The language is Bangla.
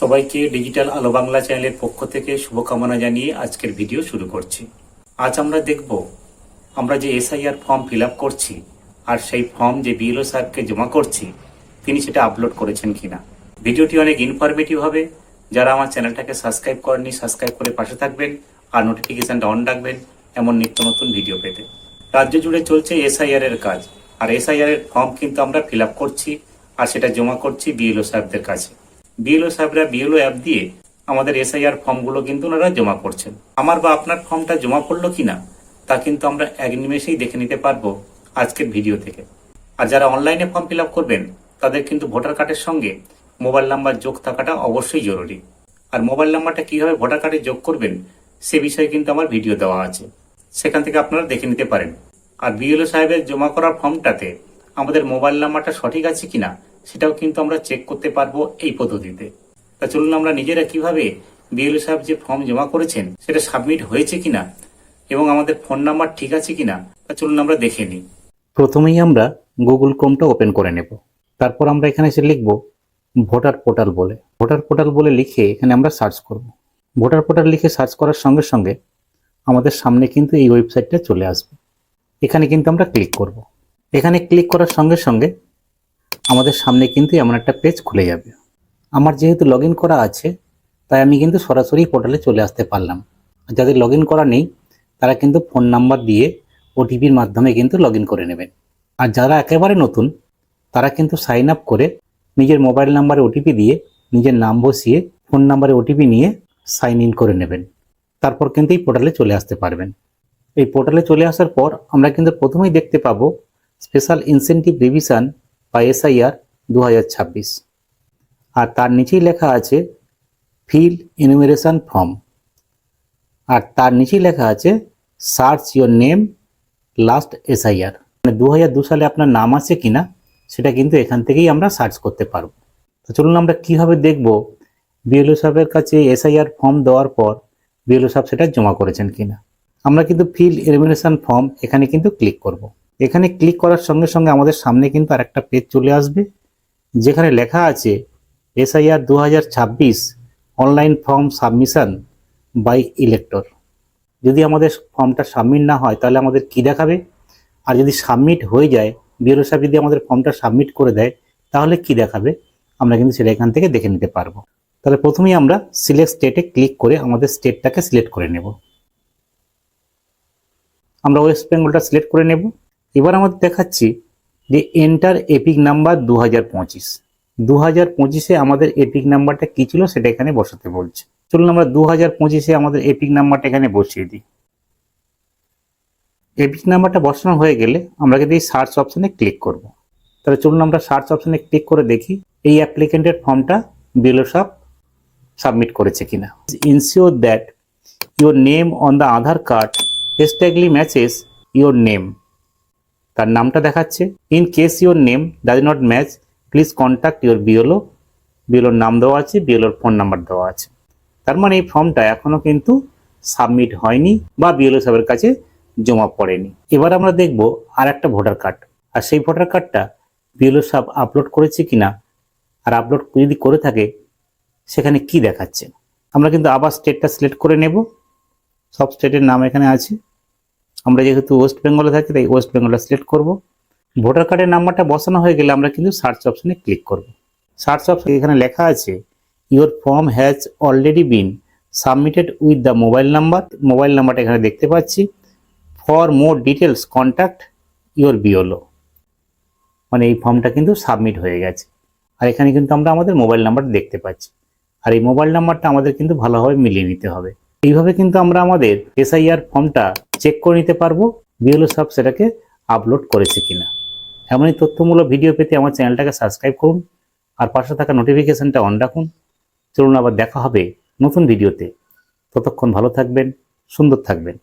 সবাইকে ডিজিটাল আলো বাংলা চ্যানেলের পক্ষ থেকে শুভকামনা জানিয়ে আজকের ভিডিও শুরু করছি। আজ আমরা দেখব, আমরা যে এসআইআর ফর্ম ফিল করছি আর সেই ফর্ম যে বিএলও সাহেবকে জমা করছি, তিনি সেটা আপলোড করেছেন কিনা। ভিডিওটি অনেক ইনফরমেটিভ হবে। যারা আমার চ্যানেলটাকে সাবস্ক্রাইব করেননি, সাবস্ক্রাইব করে পাশে থাকবেন আর নোটিফিকেশনটা অন রাখবেন এমন নিত্য নতুন ভিডিও পেতে। রাজ্য জুড়ে চলছে এসআইআর এর কাজ। আর এসআইআর এর ফর্ম কিন্তু আমরা ফিল করছি আর সেটা জমা করছি বিএলও সাহেবদের কাছে। বিএলও সাহেবরা বিএলও অ্যাপ দিয়ে আমাদের এস এসআইআর ফর্মগুলো কিন্তু ওনারা জমা করছেন। আমার বা আপনার ফর্মটা জমা পড়ল কিনা, তা কিন্তু আমরা এক নিমেষেই দেখে নিতে পারব আজকের ভিডিও থেকে। আর যারা অনলাইনে ফর্ম ফিল করবেন, তাদের কিন্তু ভোটার কার্ডের সঙ্গে মোবাইল নাম্বার যোগ থাকাটা অবশ্যই জরুরি। আর মোবাইল নাম্বারটা কীভাবে ভোটার কার্ডে যোগ করবেন, সে বিষয়ে কিন্তু আমার ভিডিও দেওয়া আছে। সেখান থেকে আপনারা দেখে নিতে পারেন। আর বিএলও সাহেবের জমা করার ফর্মটাতে আমাদের মোবাইল নাম্বারটা সঠিক আছে কিনা সেটাও কিন্তু আমরা চেক করতে পারব এই পদ্ধতিতে। তা চলুন আমরা নিজেরা কীভাবে বিএলও সাহেব যে ফর্ম জমা করেছেন, সেটা সাবমিট হয়েছে কিনা এবং আমাদের ফোন নাম্বার ঠিক আছে কিনা, তা চলুন আমরা দেখে নিই। প্রথমেই আমরা গুগল ক্রোমটা ওপেন করে নেব। তারপর আমরা এখানে এসে লিখব ভোটার পোর্টাল বলে। ভোটার পোর্টাল বলে লিখে এখানে আমরা সার্চ করব। ভোটার পোর্টাল লিখে সার্চ করার সঙ্গে সঙ্গে আমাদের সামনে কিন্তু এই ওয়েবসাইটটা চলে আসবে। এখানে কিন্তু আমরা ক্লিক করব। এখানে ক্লিক করার সঙ্গে সঙ্গে আমাদের সামনে কিন্তু এমন একটা পেজ খুলে যাবে। আমার যেহেতু লগ করা আছে, তাই আমি কিন্তু সরাসরি পোর্টালে চলে আসতে পারলাম। যাদের লগ করা নেই, তারা কিন্তু ফোন নাম্বার দিয়ে ওটিপির মাধ্যমে কিন্তু লগ করে নেবেন। আর যারা একেবারে নতুন, তারা কিন্তু সাইন আপ করে নিজের মোবাইল নাম্বারে ওটিপি দিয়ে নিজের নাম বসিয়ে ফোন নাম্বারে ওটিপি নিয়ে সাইন ইন করে নেবেন। তারপর কিন্তু এই পোর্টালে চলে আসতে পারবেন। এই পোর্টালে চলে আসার পর আমরা কিন্তু প্রথমেই দেখতে পাবো স্পেশাল ইনসেন্টিভ রিভিশন বা এসআইআর দু হাজার ছাব্বিশ। আর তার নিচেই লেখা আছে ফিল ইনুমেরেশন ফর্ম আর তার নিচেই লেখা আছে search your name last SIR মানে দু হাজার দু সালে আপনার নাম আছে কিনা, সেটা কিন্তু এখান থেকেই আমরা সার্চ করতে পারব। তো চলুন আমরা কীভাবে দেখব বিএলও সাহেবের কাছে এসআইআর ফর্ম দেওয়ার পর বিএলও সাহেব সেটা জমা করেছেন কিনা। আমরা কিন্তু ফিল এলিমিনেশন ফর্ম এখানে কিন্তু ক্লিক করব। এখানে ক্লিক করার সঙ্গে সঙ্গে আমাদের সামনে কিন্তু আরেকটা পেজ চলে আসবে, যেখানে লেখা আছে এসআইআর দু online form submission by elector যদি আমাদের ফর্মটা সাবমিট না হয়, তাহলে আমাদের কি দেখাবে? আর যদি সাবমিট হয়ে যায় বিএলও সাহেব যদি আমাদের ফর্মটা সাবমিট করে দেয়, তাহলে কি দেখাবে? আমরা কিন্তু সেটা এখান থেকে দেখে নিতে পারব। তাহলে প্রথমেই আমরা সিলেক্ট স্টেটে ক্লিক করে আমাদের স্টেটটাকে সিলেক্ট করে নেব। আমরা ওয়েস্ট বেঙ্গলটা সিলেক্ট করে নেব। এবার আমাদের দেখাচ্ছি যে এন্টার এপিক নাম্বার দু হাজার পঁচিশ। দু হাজার পঁচিশে আমাদের এপিক নাম্বারটা কী ছিল সেটা এখানে বসাতে বলছে। চলুন আমরা দু হাজার পঁচিশে আমাদের এপিক নাম্বারটা এখানে বসিয়ে দিই। এপিক নাম্বারটা বসানো হয়ে গেলে আমরা কিন্তু এই সার্চ অপশানে ক্লিক করব। তাহলে চলুন আমরা সার্চ অপশানে ক্লিক করে দেখি এই অ্যাপ্লিকেন্টের ফর্মটা বিলোসাপ সাবমিট করেছে কিনা। Ensure that your name on the Aadhaar card এস্ট্যাগলি matches your name তার নামটা দেখাচ্ছে। In case your name does not match please contact your BLO বিওলোর নাম দেওয়া আছে বিওলোর ফোন নাম্বার দেওয়া আছে। তার মানে এই ফর্মটা এখনও কিন্তু সাবমিট হয়নি বা বিওলো সাহেবের কাছে জমা পড়েনি। এবার আমরা দেখব আর একটা ভোটার কার্ড আর সেই ভোটার কার্ডটা বিএলও সাহেব আপলোড করেছে কিনা আর আপলোড যদি করে থাকে, সেখানে কি দেখাচ্ছে? আমরা কিন্তু আবার স্টেটটা সিলেক্ট করে নেব। সব স্টেটের নাম এখানে আছে। আমরা যেহেতু ওয়েস্ট বেঙ্গলে থাকি, তাই ওয়েস্ট বেঙ্গলে সিলেক্ট করব। ভোটার কার্ডের নাম্বারটা বসানো হয়ে গেলে আমরা কিন্তু সার্চ অপশনে ক্লিক করব। সার্চ অপশন এখানে লেখা আছে your form has already been submitted with the mobile number mobile নাম্বারটা এখানে দেখতে পাচ্ছি। For more details contact your BLO মানে এই ফর্মটা কিন্তু সাবমিট হয়ে গেছে। আর এখানে কিন্তু আমরা আমাদের মোবাইল নাম্বার দেখতে পাচ্ছি। আর এই মোবাইল নাম্বারটা আমাদের কিন্তু ভালোভাবে মিলিয়ে নিতে হবে। এইভাবে কিন্তু আমরা আমাদের এসআইআর ফর্মটা চেক করে নিতে পারব, বিএলও সাহেব সেটাকে আপলোড করেছে কিনা। এমনই তথ্যমূলক ভিডিও পেতে আমার চ্যানেলটাকে সাবস্ক্রাইব করুন, আর পাশে থাকা নোটিফিকেশনটা অন রাখুন। চলুন আবার দেখা হবে নতুন ভিডিওতে ততক্ষণ ভালো থাকবেন, সুন্দর থাকবেন।